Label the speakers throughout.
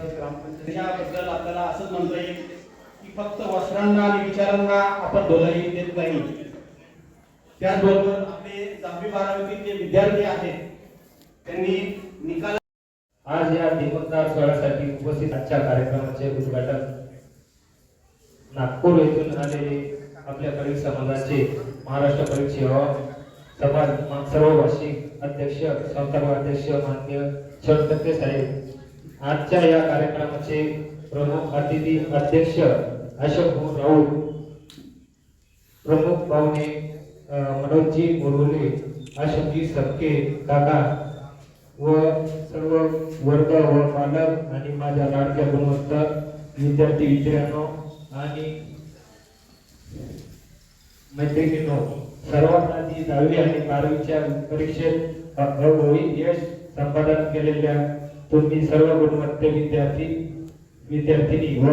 Speaker 1: त्याबद्दल म्हणजे आपल्याला असंच म्हणता येईल की फक्त वस्त्रांना आणि विचारांना आपण ढोलाई देत नाही. त्याचबरोबर आपले दहावी बारावीतील जे विद्यार्थी आहेत त्यांनी निकाल
Speaker 2: आज या दिवसदार सोहळ्यासाठी उपस्थित आजच्या कार्यक्रमाचे उद्घाटन नागपूर येथून आलेले आपल्या कवी समाजाचे महाराष्ट्र परीक्षा समाज सर्व भाषिक अध्यक्ष संस्थापक अध्यक्ष मान्य शरदत्ते साहेब. आजच्या या कार्यक्रमाचे प्रमुख अतिथी अध्यक्ष अशोक राऊत प्रमुख पाहुणे मनोजजी मुरवले अशोकजी सबके काका व सर्व वर्ग व पालक आणि माझ्या लाडक्या गुणवत्ता विद्यार्थी मित्रांनो आणि मैत्रिणींनो सर्वात आधी दहावी आणि बारावीच्या परीक्षेत यश संपादन केलेल्या तुम्ही सर्व गुणवत्ता विद्यार्थी विद्यार्थिनी व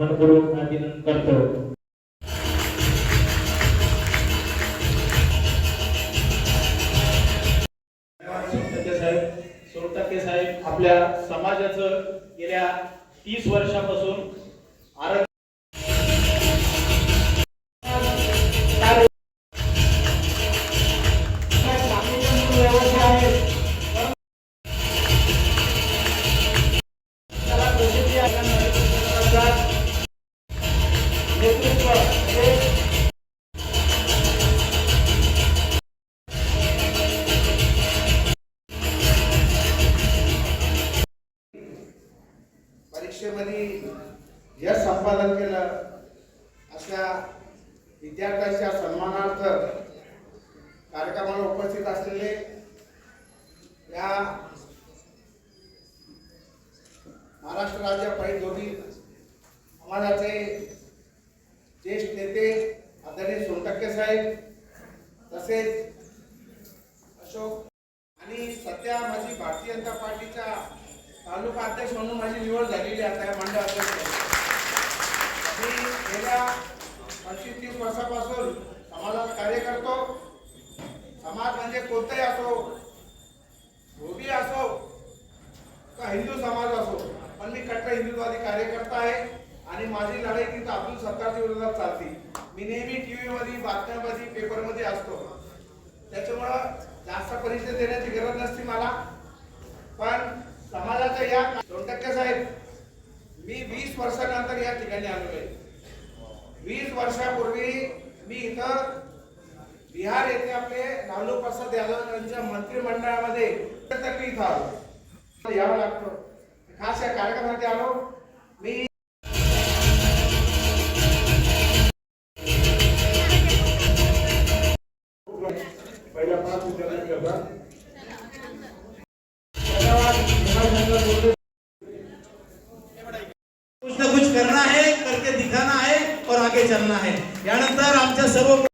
Speaker 2: मनपूर्वक अभिनंदन करतो.
Speaker 1: साहेब आपल्या समाजाचं गेल्या तीस वर्षापासून आरोग्य
Speaker 3: परीक्षेमध्ये यश संपादन केलं अशा विद्यार्थ्यांच्या सन्मानार्थ कार्यक्रमाला उपस्थित असलेले या महाराष्ट्र राज्य पै समाजाचे ज्येष्ठ नेते आदरणीय सोनटक्के साहेब तसेच अशोक आणि सध्या माझी भारतीय जनता पार्टीच्या तालुका अध्यक्ष म्हणून माझी निवड झालेली आता या मंडळ अध्यक्ष मी गेल्या पंचवीस तीस वर्षापासून समाजात कार्य करतो समाज म्हणजे कोणताही असो धोबी असो का हिंदू समाज असो पण मी कट्टर हिंदुत्वादी कार्यकर्ता आहे. आणि माझी लढाई तिथं अब्दुल सत्तारच्या विरोधात चालते. मी नेहमी टीव्ही मध्ये बातम्यामध्ये पेपरमध्ये असतो. त्याच्यामुळं जास्त परिचय देण्याची गरज नसते मला. पण समाजाच्या या दोन टक्के साहेब मी वीस वर्षानंतर या ठिकाणी आलो आहे. वीस वर्षापूर्वी मी इथं बिहार येथे आपले लालू प्रसाद यादव यांच्या मंत्रिमंडळामध्ये इथं आलो. यावं लागतं. खास या कार्यक्रमासाठी आलो. मी
Speaker 4: कुछ ना कुछ करना है, करके दिखाना है और आगे चलना है। यानंतर आमच्या सर्व